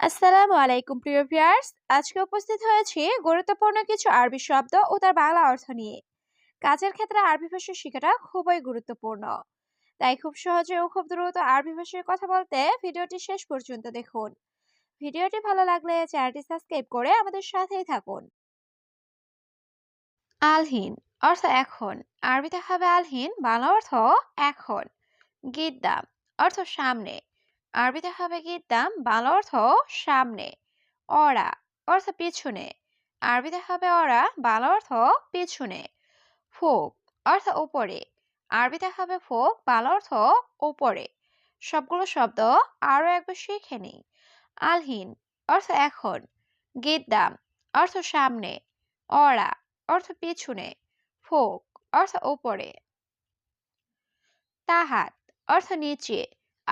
আসসালামু আলাইকুম, প্রিয় ভিউয়ার্স। আজকে উপস্থিত হয়েছি গুরুত্বপূর্ণ কিছু আরবি শব্দ ও তার বাংলা অর্থ নিয়ে। কাজের ক্ষেত্রে আরবি ভাষা শেখাটা খুবই গুরুত্বপূর্ণ। তাই খুব সহজে ও খুব দ্রুত আরবি ভাষায় কথা বলতে ভিডিওটি শেষ পর্যন্ত দেখুন। ভিডিওটি ভালো লাগলে চ্যানেলটি সাবস্ক্রাইব করে আমাদের সাথেই থাকুন। আলহিন অর্থ এখন। আরবিতে হবে আলহিন, বাংলা অর্থ এখন। গিদ্দাম অর্থ সামনে। আরবিতে হবে কি দাম, বাংলা অর্থ সামনে, অরা, অর্থ পিছনে আরবিতে হবে অরা, বাংলা অর্থ পিছনে, ফোক, অর্থ উপরে আরবিতে হবে ফোক, বাংলা অর্থ উপরে সবগুলো শব্দ আরও একবার শিখে নিই, আলহিন, অর্থ এখন গিদ্দাম অর্থ সামনে, অরা, অর্থ পিছনে, ফোক, অর্থ উপরে তাহাত, অর্থ নিচে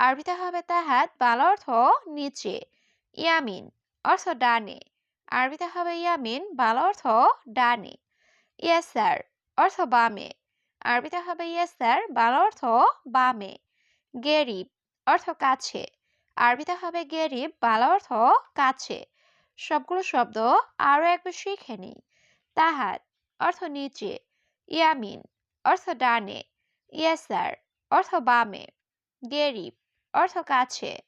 আরবিতে হবে তাহাত বাংলা অর্থ নিচে, ইয়ামিন অর্থ ডানে, আরবিতে হবে ইয়ামিন, বাংলা অর্থ ডানে, ইয়াসার অর্থ বামে, আরবিতে হবে ইয়াসার, বাল অর্থ বামে, গেরিব অর্থ কাছে, আরবিতে হবে গেরিব, বাল অর্থ কাছে, সবগুলো শব্দ আরও একবার শিখে নিই তাহাত অর্থ নিচে, ইয়ামিন অর্থ ডানে, ইয়াসার অর্থ বামে, গেরিব অর্থ কাছে।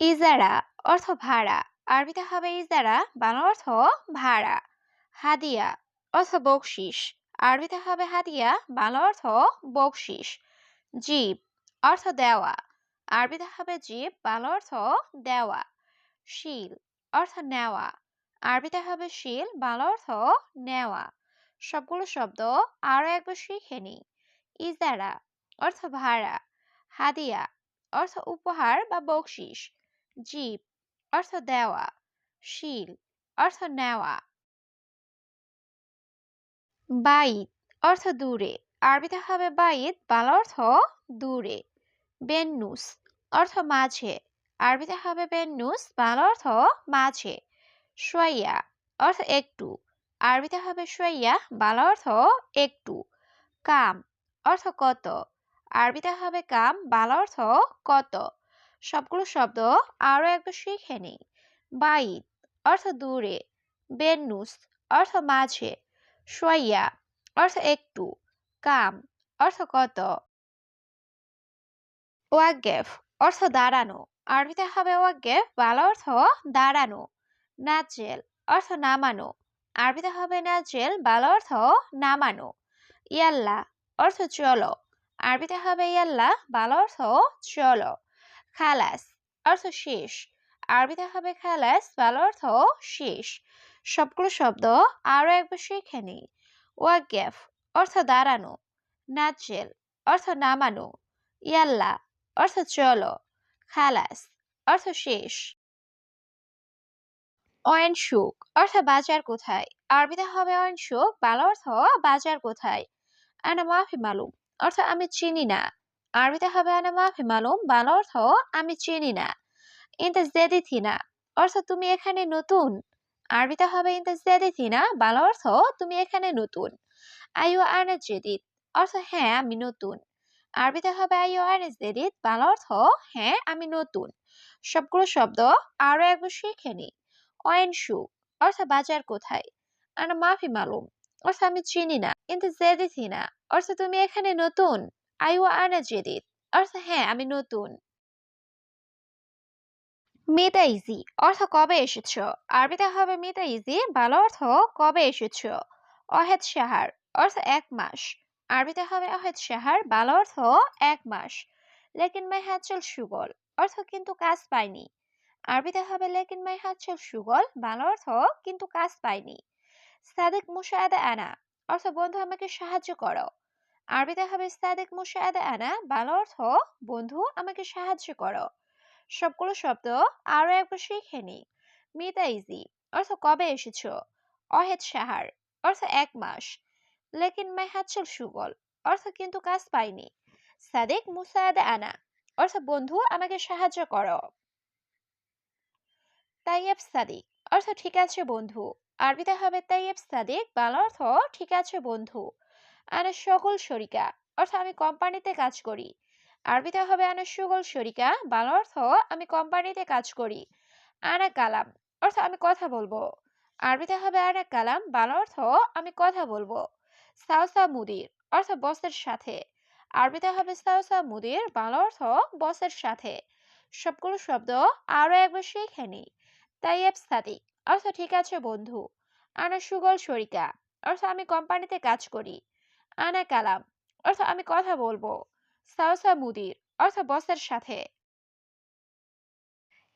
ইজারা, অর্থ ভাড়া। আরবিতে হবে ইজারা, বাংলা অর্থ ভাড়া। হাদিয়া, অর্থ বকশিস। আরবিতে হবে হাদিয়া, বাংলা অর্থ বকশিস। জীব, অর্থ দেওয়া। আরবিতে হবে জীব, বাংলা অর্থ দেওয়া। শিল, অর্থ নেওয়া। আরবিতে হবে শিল, বাংলা অর্থ নেওয়া। সবগুলো শব্দ আরও একবার শিখে নিই ইজারা, অর্থ ভাড়া। হাদিয়া, অর্থ উপহার বা বকশিস জীব, অর্থ দেওয়া। শিল, অর্থ নেওয়া। বাইত, অর্থ দূরে। আরবিতে হবে বাইত, বাল অর্থ দূরে। বেন্নুস, অর্থ মাঝে। আরবিতে হবে বেন্নুস, বাংলা অর্থ মাঝে। সোয়াইয়া, অর্থ একটু। আরবিতে হবে সোয়াইয়া, বাংলা অর্থ একটু। কাম, অর্থ কত। আরবিতে হবে কাম, বাংলা অর্থ কত? সবগুলো শব্দ আরও একবার শিখে নিই। বাইত, অর্থ দূরে। বেনুস অর্থ মাঝে। সোয়াইয়া, অর্থ একটু। কাম, অর্থ কত? ওয়াগেফ অর্থ দাঁড়ানো। আরবিতে হবে ওয়াগেফ বাংলা অর্থ দাঁড়ানো। নাচেল অর্থ নামানো। আরবিতে হবে নাচেল বাংলা অর্থ নামানো। ইয়াল্লা, অর্থ চলো। আরবিতে হবে ইয়াল্লা বাংলা অর্থ চলো খালাস অর্থ শেষ আরবিতে হবে খালাস বাংলা অর্থ শেষ সবগুলো শব্দ আরও একবার শিখে নিই ওয়াগেফ অর্থ দাঁড়ানো নাচেল অর্থ নামানো ইয়াল্লা অর্থ চলো খালাস অর্থ শেষ অয়নসুক অর্থ বাজার কোথায় আরবিতে হবে অয়নসুক বাংলা অর্থ বাজার কোথায় আনা মাফি মালুম অর্থ আমি চিনি না। আরবিতে হবে আনা মাফি মালুম, বাংলা অর্থ আমি চিনি না। ইন্তা জেদিথিনা অর্থ তুমি এখানে নতুন। আরবিতে হবে ইন্তা জেদিথিনা, বাংলা অর্থ তুমি এখানে নতুন। আইও আনা জেদিত, অর্থ হ্যাঁ আমি নতুন। আরবিতে হবে আইও আনা জেদিত, বাংলা অর্থ হ্যাঁ আমি নতুন। সবগুলো শব্দ আরও একবার শিখে নি অয়েনসু অর্থ বাজার কোথায়? আনা মাফি মালুম অর্থ আমি চিনি না। ইন্তা জেদিথিনা অর্থ তুমি এখানে নতুন। আইও আনা জেদিত। অর্থ হ্যাঁ আমি নতুন। মেতা ইজি। অর্থ কবে এসেছ? আরবিতে হবে মেতা ইজি, ভালো অর্থ কবে এসেছ? অহেদ সাহার। অর্থ এক মাস। আরবিতে হবে অহেদ সাহার, ভালো অর্থ এক মাস। লেকিন মাই হাতচল সুগল। অর্থ কিন্তু কাজ পাইনি আরবিতে হবে লেকিন মাই হাতচল সুগল, ভালো অর্থ কিন্তু কাজ পাইনি সাদিক মুশাহাদা আনা। অর্থ বন্ধু আমাকে সাহায্য করো। আরবিতে হবে সাদিক মুশাহাদা আনা ভালো অর্থ বন্ধু আমাকে সাহায্য করো। সবগুলো শব্দ আরও একবার শিখে নি মিতা ইজি, অর্থ কবে এসেছ? অহেদ সাহার, অর্থ এক মাস। লেকিন মাই হাতচল সুগল অর্থ কিন্তু কাজ পাইনি। সাদিক মুসায়াদে আনা, অর্থ বন্ধু আমাকে সাহায্য করো। তাইয়েব সাদিক, অর্থ ঠিক আছে বন্ধু। আরবিতে হবে তাইয়েব সাদিক বাংলা অর্থ ঠিক আছে, বন্ধু। আনা সকল শরিকা, অর্থ আমি কোম্পানিতে কাজ করি। আরবিতে হবে আনা সুগল শরিকা, বাংলা অর্থ আমি কোম্পানিতে কাজ করি। আনা কালাম, অর্থ আমি কথা বলব। আরবিতে হবে আনা কালাম, বাংলা অর্থ আমি কথা বলব। সাউসা মুদির, অর্থ বসের সাথে। আরবিতে হবে সাউসা মুদির, বাংলা অর্থ বসের সাথে। সবগুলো শব্দ আরও একবার শিখে নি। তাইয়েব সাদিক অর্থ ঠিক আছে, বন্ধু। আনা সুগল শরিকা। অর্থ, আমি কোম্পানিতে কাজ করি। আনা কালাম। অর্থ, আমি কথা বলব। সাউসা মুদির। অর্থ, বসের সাথে।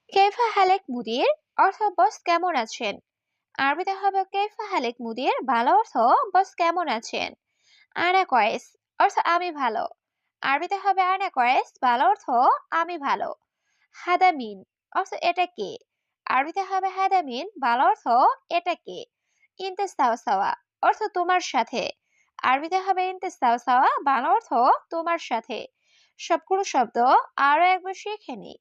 কেফা হালেক মুদির? অর্থ, বস কেমন আছেন? আরবিতে হবে কেফা হালেক মুদির। ভালো? অর্থ, বস কেমন আছেন? আনা কয়েস। অর্থ, আমি ভালো। আরবিতে হবে আনা কয়েস। ভালো? অর্থ, আমি ভালো। হাদামিন। অর্থ, এটা কে? আরবিতে হবে হাদামিন ভালো অর্থ এটা কে ইনতে সাওয়া, অর্থ তোমার সাথে। আরবিতে হবে ইনতে বাংলা অর্থ তোমার সাথে। সবগুলো শব্দ আরও একবার শিখে নি।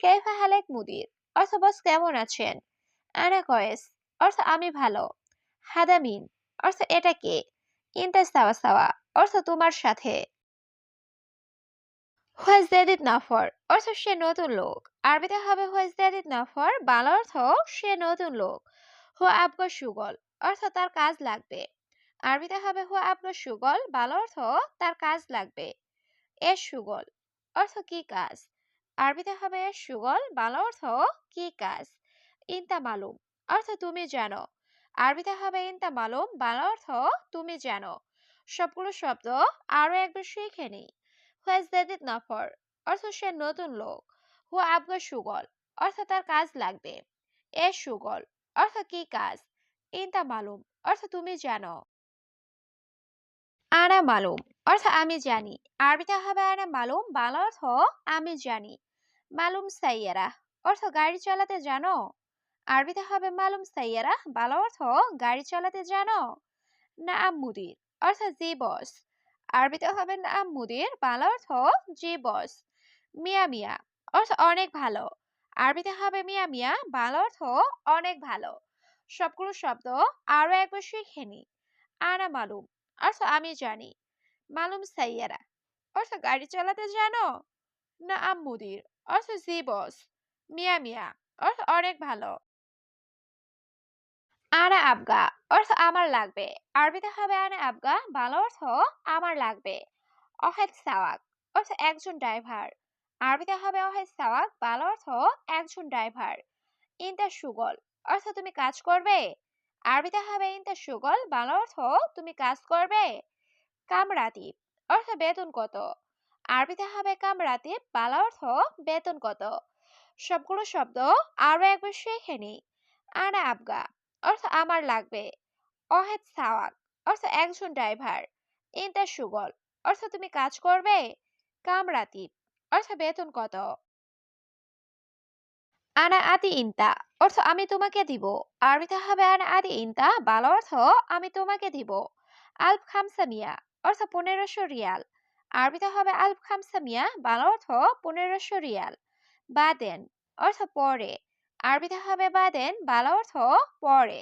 কেফা হালেক মুদির, অর্থ বস কেমন আছেন? আনা কয়েস অর্থ আমি ভালো। হাদামিন অর্থ এটা কে ইনতে অর্থ তোমার সাথে। হুয়াজদাদিদ নাফর অর্থ সে নতুন লোক। আরবিতে হবে হোয়াজ হুয়াজদাদিদ নাফর বাল অর্থ সে নতুন লোক। হুয়া আবগা সুগল, অর্থ তার কাজ লাগবে। আরবিতে হবে হুয়া আবগা সুগল, বাল অর্থ তার কাজ লাগবে। এ সুগল, অর্থ কি কাজ? আরবিতে হবে এ সুগল, বাল অর্থ কি কাজ? ইনতা মালুম, অর্থ তুমি জানো। আরবিতে হবে ইনতা মালুম, বাল অর্থ তুমি জানো। সবগুলো শব্দ আরও একবার শিখে নিই। হুয়াজদাদিদ নফর অর্থ সে নতুন লোক। হুয়া আবগা সুগল। অর্থ তার কাজ লাগবে। এ সুগল। অর্থ কি কাজ? ইনতা মালুম। অর্থ তুমি জানো। আনা মালুম। অর্থ আমি জানি। আরবিতে হবে আনা মালুম, বাংলা অর্থ আমি জানি। মালুম সাইয়ারা। অর্থ গাড়ি চালাতে জানো? আরবিতে হবে মালুম সাইয়ারা, বাংলা অর্থ গাড়ি চালাতে জানো? না মুদির অর্থ জি বস। আরবিতে হবে নাম মুদির, বাংলা অর্থ জি বস, মিয়া মিয়া অর্থ অনেক ভালো। আরবিতে হবে মিয়া মিয়া, বাংলা অর্থ অনেক ভালো। সবগুলো শব্দ আরও একবার শিখে নি। আনা মালুম, অর্থ আমি জানি। মালুম সাইয়ারা, অর্থ গাড়ি চালাতে জানো? না আম মুদির, অর্থ জি বস, মিয়া মিয়া অর্থ অনেক ভালো। আনা আবগা, অর্থ আমার লাগবে। আরবিতে হবে আনা আবগা, বাংলা অর্থ আমার লাগবে। অহেদ সাওয়াক, অর্থ একজন ড্রাইভার। আরবিতে হবে অহেদ সাওয়াক, বাংলা অর্থ একজন ড্রাইভার। ইনতা সুগল, অর্থ তুমি কাজ করবে। আরবিতে হবে ইনতা সুগল, বাংলা অর্থ তুমি কাজ করবে। কামরাতিব, অর্থ বেতন কত? আরবিতে হবে কামরাতিব, বাংলা অর্থ বেতন কত? সবগুলো শব্দ আরও একবার শিখে নি আনা আবগা অর্থ আমার লাগবে। অহেদ সাওয়াক অর্থ একজন ড্রাইভার। ইন্তা সুগল অর্থ তুমি কাজ করবে? কামরাতিব অর্থ বেতন কত? আনা আদি ইন্তা। অর্থ আমি তোমাকে দিব। আরবিতে হবে আনা আদি ইন্তা। বাল অর্থ আমি তোমাকে দিব। আলফ খামসা মিয়া। অর্থ পনেরোশো রিয়াল। আরবিতে হবে আলফ খামসা মিয়া। বাল অর্থ পনেরোশো রিয়াল। বাদেন। অর্থ পরে। আরবিতে হবে বাদেন বালা অর্থ পরে।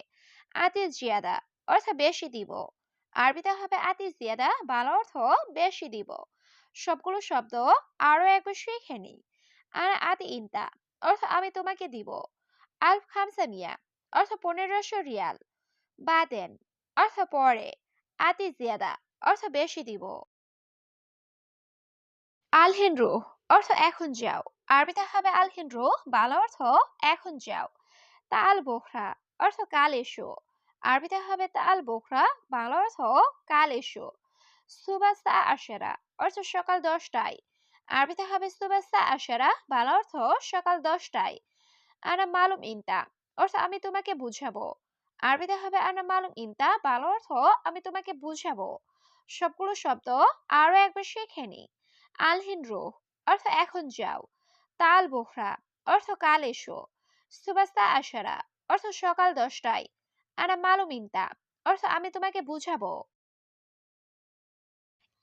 আতি জিয়াদা অর্থ বেশি দিব। আরবিতে হবে আতি জিয়াদা, বালা অর্থ বেশি দিব। সবগুলো শব্দ আরও একবার শিখে নি আর আতি ইন্তা অর্থ আমি তোমাকে দিব। আলফ খামসা মিয়া অর্থ পনেরোশো রিয়াল। বাদেন অর্থ পরে। আতি জিয়াদা অর্থ বেশি দিব। আলহেন রুহ অর্থ এখন যাও। আরবিতে হবে আলহিন রুহ বাংলা অর্থ এখন যাও। তাল বোখরা, অর্থ কাল এসো। আরবিতে হবে তাল বোখরা, বাংলা অর্থ কাল এসো। সুবাসা আশেরা, অর্থ সকাল দশটায়। আরবিতে হবে সুবাসা আশেরা, বাংলা অর্থ সকাল দশটায়। আনা মালুম ইনতা, অর্থ আমি তোমাকে বুঝাবো। আরবিতে হবে আনা মালুম ইনতা, বাংলা অর্থ আমি তোমাকে বুঝাবো। সবগুলো শব্দ আরও একবার শিখে নি। আলহিন রুহ অর্থ এখন যাও। তাল বোখরা, অর্থ কাল এসো। সুবাস্তা আশারা, অর্থ সকাল দশটায়। আনা মালুম ইন্তা, অর্থ আমি তোমাকে বুঝাবো।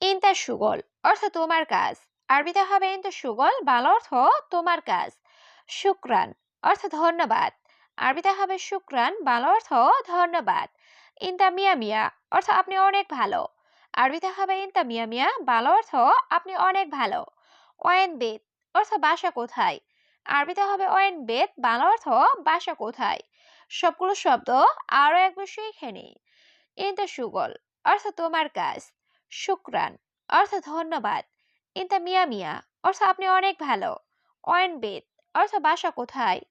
ইন্তা সুগল, অর্থ তোমার কাজ। আরবিতে হবে ইন্তা সুগল, বাল অর্থ তোমার কাজ। শুক্রান, অর্থ ধন্যবাদ। আরবিতে হবে শুক্রান, বাল অর্থ ধন্যবাদ। ইন্তা মিয়া মিয়া, অর্থ আপনি অনেক ভালো। আরবিতে হবে ইন্তা মিয়া মিয়া, বাল অর্থ আপনি অনেক ভালো। ওয়েন বেত অর্থ বাসা কোথায়? আরবিতে হবে ওয়েন বেত বাংলা অর্থ বাসা কোথায়? সবগুলো শব্দ আরও একবার শিখে নিই। ইন্তা সুগল অর্থ তোমার কাজ। শুক্রান অর্থ ধন্যবাদ। ইন্তা মিয়া মিয়া অর্থ আপনি অনেক ভালো। ওয়েন বেত অর্থ বাসা কোথায়?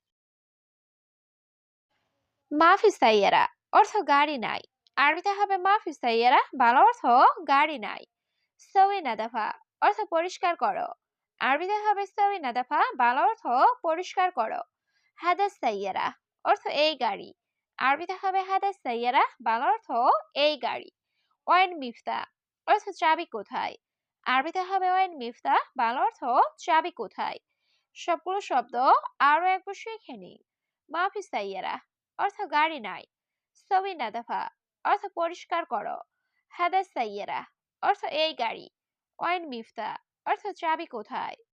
মাফি সাইয়ারা অর্থ গাড়ি নাই। আরবিতে হবে মাফি সাইয়ারা, বাংলা অর্থ গাড়ি নাই। সৌই নাদাফা অর্থ পরিষ্কার করো। আরবিতে হবে সৌই নাদাফা বাংলা অর্থ পরিষ্কার করো। হাদাস সাইয়ারা, অর্থ এই গাড়ি। আরবিতে হবে হাদাস সাইয়ারা, বাংলা অর্থ এই গাড়ি। ওয়াইন মিফতা, অর্থ চাবি কোথায়? আরবিতে হবে ওয়াইন মিফতা, বাংলা অর্থ চাবি কোথায়? সবগুলো শব্দ আরও একবার শিখে নিই। মাফি সাইয়ারা, অর্থ গাড়ি নাই। সবি নাদাফা অর্থ পরিষ্কার করো। হাদাস সাইয়ারা, অর্থ এই গাড়ি। ওয়াইন মিফতা অর্থ চাবি কোথায়?